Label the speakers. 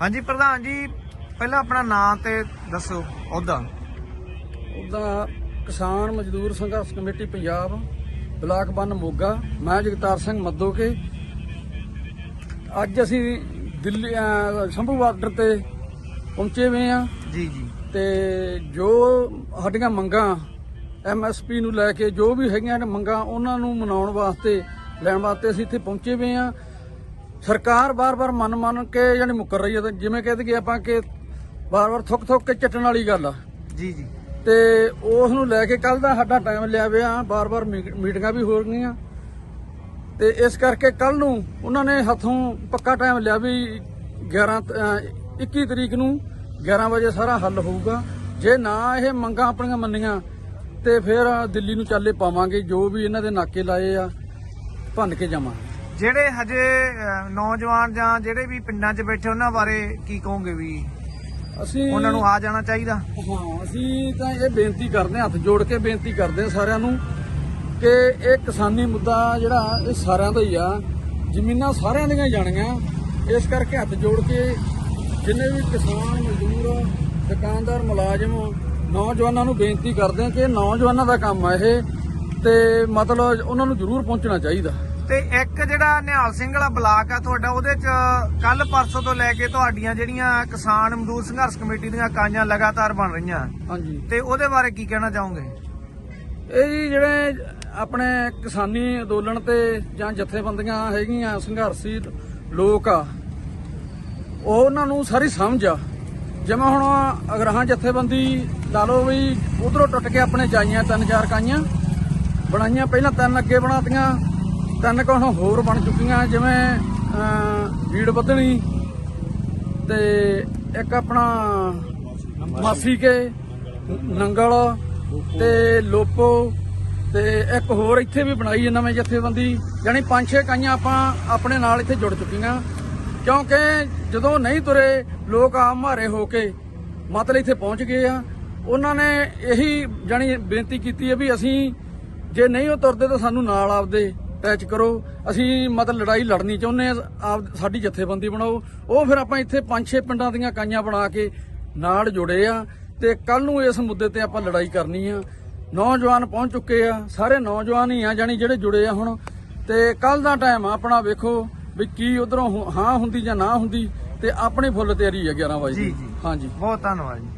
Speaker 1: ਹਾਂਜੀ ਪ੍ਰਧਾਨ ਜੀ ਪਹਿਲਾਂ ਆਪਣਾ ਨਾਮ ਤੇ ਦੱਸੋ ਉਹਦਾ
Speaker 2: ਉਹਦਾ ਕਿਸਾਨ ਮਜ਼ਦੂਰ ਸੰਘਰਸ਼ ਕਮੇਟੀ ਪੰਜਾਬ ਬਲਾਕ ਬੰਨ ਮੋਗਾ ਮੈਂ ਜਗਤਾਰ ਸਿੰਘ ਮੱਦੋਕੇ। ਅੱਜ ਅਸੀਂ ਦਿੱਲੀ ਸ਼ੰਭੂ ਬਾਰਡਰ ਤੇ ਪਹੁੰਚੇ ਹੋਏ ਆ
Speaker 1: ਜੀ ਜੀ।
Speaker 2: ਤੇ ਜੋ ਸਾਡੀਆਂ ਮੰਗਾਂ ਐਮਐਸਪੀ ਨੂੰ ਲੈ ਕੇ ਜੋ ਵੀ ਹੈਗੀਆਂ ਨੇ ਮੰਗਾਂ ਉਹਨਾਂ ਨੂੰ ਮਨਾਉਣ ਵਾਸਤੇ ਲੈਣ ਵਾਸਤੇ ਅਸੀਂ ਇੱਥੇ ਪਹੁੰਚੇ ਹੋਏ ਆ ਸਰਕਾਰ ਬਾਰ-ਬਾਰ ਮਨ ਮੰਨ ਕੇ ਯਾਨੀ ਮੁੱਕਰ ਰਹੀ ਹੈ ਤੇ ਜਿਵੇਂ ਕਹਿੰਦੇ ਕਿ ਆਪਾਂ ਕਿ ਬਾਰ-ਬਾਰ ਥੁੱਕ ਥੁੱਕ ਕੇ ਚੱਟਣ ਵਾਲੀ ਗੱਲ ਆ।
Speaker 1: ਜੀ ਜੀ।
Speaker 2: ਤੇ ਉਸ ਨੂੰ ਲੈ ਕੇ ਕੱਲ ਦਾ ਸਾਡਾ ਟਾਈਮ ਲਿਆ ਵਿਆ ਬਾਰ-ਬਾਰ ਮੀਟਿੰਗਾਂ ਵੀ ਹੋ ਰਹੀਆਂ ਤੇ ਇਸ ਕਰਕੇ ਕੱਲ ਨੂੰ ਉਹਨਾਂ ਨੇ ਹੱਥੋਂ ਪੱਕਾ ਟਾਈਮ ਲਿਆ ਵੀ 11 ਤ- ਅਹ 21 ਤਰੀਕ ਨੂੰ 11 ਵਜੇ ਸਾਰਾ ਹੱਲ ਹੋਊਗਾ। ਜੇ ਨਾ ਇਹ ਮੰਗਾਂ ਆਪਣੀਆਂ ਮੰਨੀਆਂ ਤੇ ਫਿਰ ਦਿੱਲੀ ਨੂੰ ਚਾਲੇ ਪਾਵਾਂਗੇ ਜੋ ਵੀ ਇਹਨਾਂ ਦੇ ਨਾਕੇ ਲਾਏ ਆ ਭੰਨ ਕੇ ਜਾਵਾਂਗੇ।
Speaker 1: ਜਿਹੜੇ ਹਜੇ ਨੌਜਵਾਨ ਜਾਂ ਜਿਹੜੇ ਵੀ ਪਿੰਡਾਂ 'ਚ ਬੈਠੇ ਉਹਨਾਂ ਬਾਰੇ ਕੀ ਕਹੋਗੇ ਵੀ?
Speaker 2: ਅਸੀਂ
Speaker 1: ਉਹਨਾਂ ਨੂੰ ਆ ਜਾਣਾ ਚਾਹੀਦਾ?
Speaker 2: ਹਾਂ ਅਸੀਂ ਤਾਂ ਇਹ ਬੇਨਤੀ ਕਰਦੇ ਹਾਂ ਹੱਥ ਜੋੜ ਕੇ ਬੇਨਤੀ ਕਰਦੇ ਹਾਂ ਸਾਰਿਆਂ ਨੂੰ ਕਿ ਇਹ ਕਿਸਾਨੀ ਮੁੱਦਾ ਜਿਹੜਾ ਇਹ ਸਾਰਿਆਂ ਦਾ ਹੀ ਆ। ਜ਼ਮੀਨਾਂ ਸਾਰਿਆਂ ਦੀਆਂ ਜਾਣੀਆਂ। ਇਸ ਕਰਕੇ ਹੱਥ ਜੋੜ ਕੇ ਜਿੰਨੇ ਵੀ ਕਿਸਾਨ ਮਜ਼ਦੂਰ ਦੁਕਾਨਦਾਰ ਮੁਲਾਜ਼ਮ ਨੌਜਵਾਨਾਂ ਨੂੰ ਬੇਨਤੀ ਕਰਦੇ ਹਾਂ ਕਿ ਇਹ ਨੌਜਵਾਨਾਂ ਦਾ ਕੰਮ ਆ ਇਹ ਤੇ ਮਤਲਬ ਉਹਨਾਂ ਨੂੰ ਜ਼ਰੂਰ ਪਹੁੰਚਣਾ ਚਾਹੀਦਾ।
Speaker 1: ਤੇ ਇੱਕ ਜਿਹੜਾ ਨਿਹਾਲ ਸਿੰਘ ਵਾਲਾ ਬਲਾਕ ਆ ਤੁਹਾਡਾ ਉਹਦੇ 'ਚ ਕੱਲ ਪਰਸੋਂ ਤੋਂ ਲੈ ਕੇ ਤੁਹਾਡੀਆਂ ਜਿਹੜੀਆਂ ਕਿਸਾਨ ਮਜ਼ਦੂਰ ਸੰਘਰਸ਼ ਕਮੇਟੀ ਦੀਆਂ ਇਕਾਈਆਂ ਲਗਾਤਾਰ ਬਣ ਰਹੀਆਂ।
Speaker 2: ਹਾਂਜੀ।
Speaker 1: ਤੇ ਉਹਦੇ ਬਾਰੇ ਕੀ ਕਹਿਣਾ ਚਾਹੋਗੇ?
Speaker 2: ਇਹ ਜੀ ਜਿਹੜੇ ਆਪਣੇ ਕਿਸਾਨੀ ਅੰਦੋਲਨ ਤੇ ਜਾਂ ਜਥੇਬੰਦੀਆਂ ਹੈਗੀਆਂ ਸੰਘਰਸ਼ੀ ਲੋਕ ਆ ਉਹ ਉਹਨਾਂ ਨੂੰ ਸਾਰੀ ਸਮਝ ਆ। ਜਿਵੇਂ ਹੁਣ ਅਗਰਹਾਂ ਜਥੇਬੰਦੀ ਲਾ ਲਓ ਵੀ ਉਧਰੋਂ ਟੁੱਟ ਕੇ ਆਪਣੇ ਜਾਈਆਂ ਤਿੰਨ ਚਾਰ ਕਾਈਆਂ ਬਣਾਈਆਂ ਪਹਿਲਾਂ ਤਿੰਨ ਅੱਗੇ ਬਣਾਤੀਆਂ ਤਿੰਨ ਕੁ ਹੋਰ ਬਣ ਚੁੱਕੀਆਂ, ਜਿਵੇਂ ਵੀੜ ਵਧਣੀ ਤੇ ਇੱਕ ਆਪਣਾ ਮਾਸੀ ਕੇ, ਨੰਗਲ ਤੇ ਲੋਪੋ ਤੇ ਇੱਕ ਹੋਰ ਇੱਥੇ ਵੀ ਬਣਾਈ ਹੈ ਨਵੇਂ ਜਥੇਬੰਦੀ, ਯਾਨੀ ਪੰਜ ਛੇ ਕਾਈਆਂ ਆਪਾਂ ਆਪਣੇ ਨਾਲ ਇੱਥੇ ਜੁੜ ਚੁੱਕੀਆਂ। ਕਿਉਂਕਿ ਜਦੋਂ ਨਹੀਂ ਤੁਰੇ, ਲੋਕ ਆਮ ਮਾਰੇ ਹੋ ਕੇ ਮਤਲਬ ਇੱਥੇ ਪਹੁੰਚ ਗਏ ਆ। ਉਹਨਾਂ ਨੇ ਇਹੀ ਜਾਨੀ ਬੇਨਤੀ ਕੀਤੀ ਹੈ ਵੀ ਅਸੀਂ ਜੇ ਨਹੀਂ ਉਹ ਤੁਰਦੇ ਤਾਂ ਸਾਨੂੰ ਨਾਲ ਆਪਦੇ ਅਟੈਚ ਕਰੋ। ਅਸੀਂ ਮਤਲਬ ਲੜਾਈ ਲੜਨੀ ਚਾਹੁੰਦੇ ਆ ਆਪ ਸਾਡੀ ਜਥੇਬੰਦੀ ਬਣਾਓ। ਉਹ ਫਿਰ ਆਪਾਂ ਇੱਥੇ ਪੰਜ ਛੇ ਪਿੰਡਾਂ ਦੀਆਂ ਕਾਈਆਂ ਬਣਾ ਕੇ ਨਾਲ ਜੁੜੇ ਆ ਤੇ ਕੱਲ ਨੂੰ ਇਸ ਮੁੱਦੇ ਤੇ ਆਪਾਂ ਲੜਾਈ ਕਰਨੀ ਆ। ਨੌਜਵਾਨ ਪਹੁੰਚ ਚੁੱਕੇ ਆ ਸਾਰੇ ਨੌਜਵਾਨ ਹੀ ਆ ਜਾਨੀ ਜਿਹੜੇ ਜੁੜੇ ਆ ਹੁਣ। ਤੇ ਕੱਲ ਦਾ ਟਾਈਮ ਆਪਣਾ ਵੇਖੋ ਵੀ ਕੀ ਉਧਰੋਂ ਹਾਂ ਹੁੰਦੀ ਜਾਂ ਨਾ ਹੁੰਦੀ ਤੇ ਆਪਣੀ ਫੁੱਲ ਤਿਆਰੀ ਆ 11 ਵਜੇ। ਹਾਂਜੀ।
Speaker 1: ਬਹੁਤ ਧੰਨਵਾਦ ਜੀ।